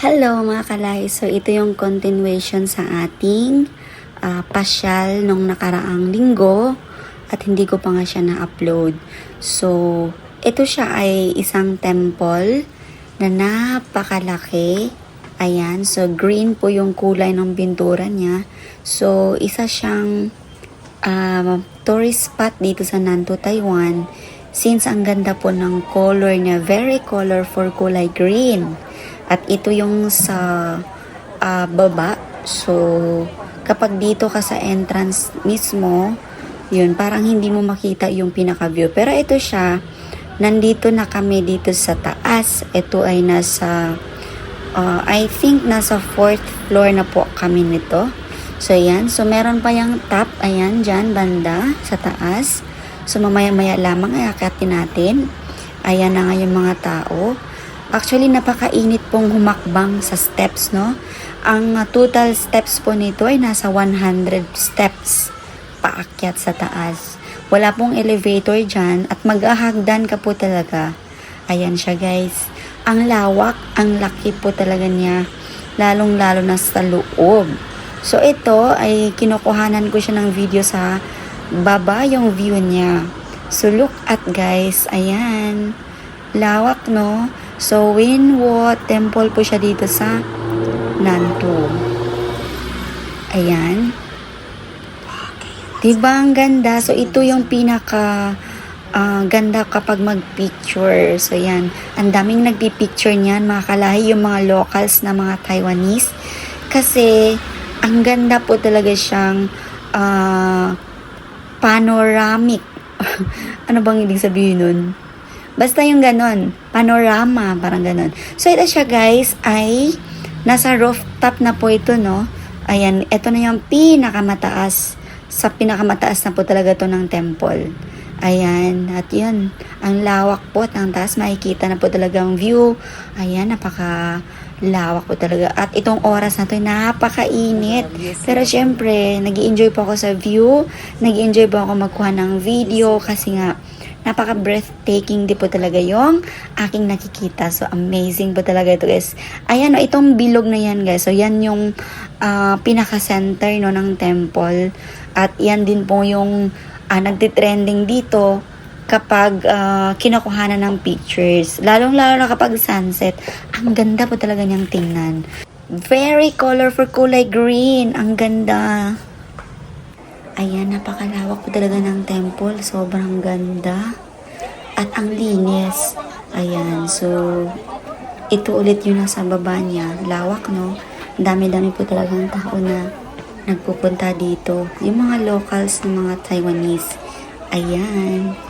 Hello mga kalay. So ito yung continuation sa ating ah, pasyal nung nakaraang linggo at hindi ko pa nga siya na-upload. So ito siya ay isang temple na napakalaki. Ayan, so green po yung kulay ng pintura niya. So isa siyang um, tourist spot dito sa Nanto, Taiwan. Since ang ganda po ng color niya, very colorful kulay green. At ito yung sa ah, baba. So, kapag dito ka sa entrance mismo, yun, parang hindi mo makita yung pinaka-view. Pero ito siya, nandito na kami dito sa taas. Ito ay nasa, ah, I think nasa fourth floor na po kami nito. So, ayan. So, meron pa yung top. Ayan, dyan, banda, sa taas. So, mamaya-maya lamang ay akatin natin. Ayan na nga yung mga tao. Actually, napakainit pong humakbang sa steps, no? Ang uh, total steps po nito ay nasa 100 steps paakyat sa taas. Wala pong elevator dyan at mag-ahagdan ka po talaga. Ayan siya guys. Ang lawak, ang laki po talaga niya. Lalong-lalo na sa loob. So ito ay kinukuhanan ko siya ng video sa baba yung view niya. So look at guys, ayan. Lawak no? So Winwo Temple po siya dito sa Nantou. Ayan. Diba ang ganda? So ito yung pinaka ah, ganda kapag mag-picture. So yan, ang daming nagpi-picture niyan, mga kalahi yung mga locals na mga Taiwanese. Kasi ang ganda po talaga siyang ah, panoramic. ano bang ibig sabihin nun? Basta yung ganon, panorama, parang ganon. So ito siya guys ay nasa rooftop na po ito no. Ayan, ito na yung pinakamataas. Sa pinakamataas na po talaga to ng temple. Ayan, at yun, ang lawak po at ang taas, makikita na po talaga ang view. Ayan, napaka lawak po talaga. At itong oras na to, napakainit. Pero syempre, nag enjoy po ako sa view. nag enjoy po ako magkuha ng video kasi nga, napaka breathtaking di po talaga yung aking nakikita. So, amazing po talaga ito guys. Ayan, oh, itong bilog na yan guys. So, yan yung ah, pinaka-center no, ng temple. At yan din po yung ah, nagtitrending dito kapag ah, kinukuhanan ng pictures. Lalong-lalo na kapag sunset. Ang ganda po talaga niyang tingnan. Very colorful kulay green. Ang ganda. Ayan, napakalawak po talaga ng temple. Sobrang ganda. At ang linis. Ayan, so ito ulit yung nasa baba niya. Lawak, no? Dami-dami po talagang tao na nagpupunta dito. Yung mga locals ng mga Taiwanese. Ayan.